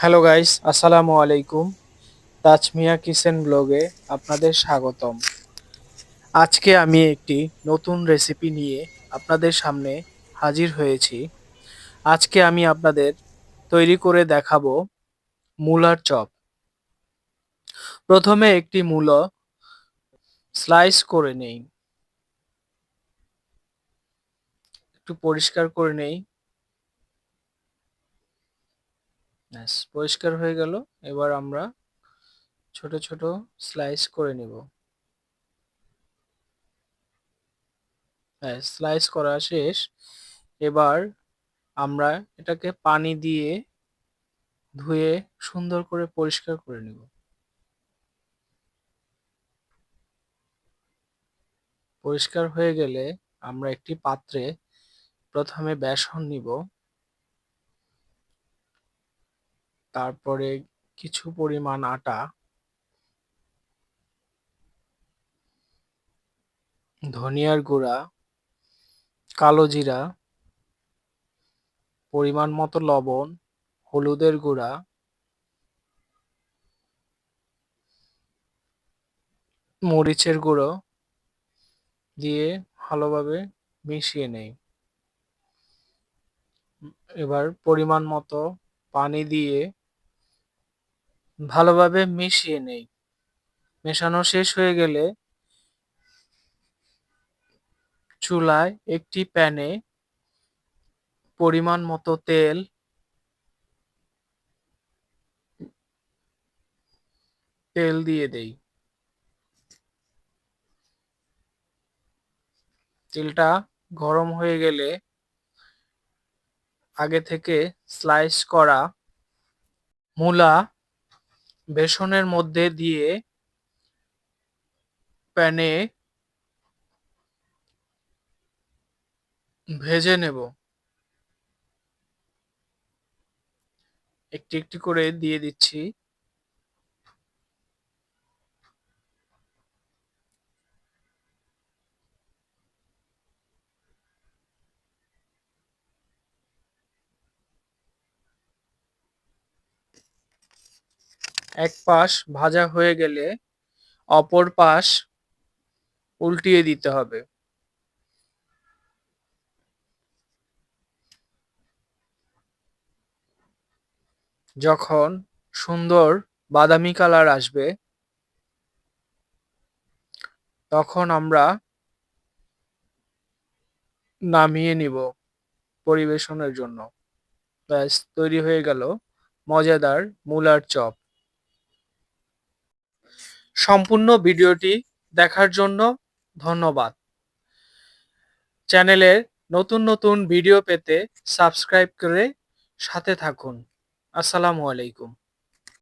Hello guys আসসালামু আলাইকুম Tajmia kitchen ব্লগে আপনাদের স্বাগতম। আজকে আমি একটি নতুন রেসিপি নিয়ে আপনাদের সামনে হাজির হয়েছি। আজকে আমি আপনাদের তৈরি করে দেখাবো মূলার চপ। প্রথমে একটি মূলো স্লাইস করে নেই। একটু পরিষ্কার করে নেই। ব্যাস, পরিষ্কার হয়ে গেল। এবার আমরা ছোট ছোট স্লাইস করে নিব। ব্যাস স্লাইস করা শেষ। এবার আমরা এটাকে পানি দিয়ে ধুয়ে সুন্দর করে পরিষ্কার করে নিব। পরিষ্কার হয়ে গেলে আমরা একটি পাত্রে প্রথমে বেসন নিব। তারপরে কিছু পরিমাণ আটা। ধনিয়ার গুঁড়া, কালো জিরা, পরিমাণ মতো লবণ, হলুদের গুঁড়া, মরিচের গুঁড়ো দিয়ে ভালোভাবে মিশিয়ে নেই। এবার পরিমাণ মতো পানি দিয়ে ভালোভাবে মিশিয়ে নেই। মেশানো শেষ হয়ে গেলে চুলায় একটি প্যানে পরিমাণ মতো তেল তেল দিয়ে দেই। তেলটা গরম হয়ে গেলে আগে থেকে স্লাইস করা মূলা বেসনের মধ্যে দিয়ে প্যানে ভেজে নেব। একটি একটি করে দিয়ে দিচ্ছি। এক পাশ ভাজা হয়ে গেলে অপর পাশ উল্টিয়ে দিতে হবে। যখন সুন্দর বাদামি কালার আসবে, তখন আমরা নামিয়ে নিব পরিবেশনের জন্য। ব্যাস, তৈরি হয়ে গেল মজাদার মূলার চপ। সম্পূর্ণ ভিডিওটি দেখার জন্য ধন্যবাদ। চ্যানেলের নতুন নতুন ভিডিও পেতে সাবস্ক্রাইব করে সাথে থাকুন। আসসালামু আলাইকুম।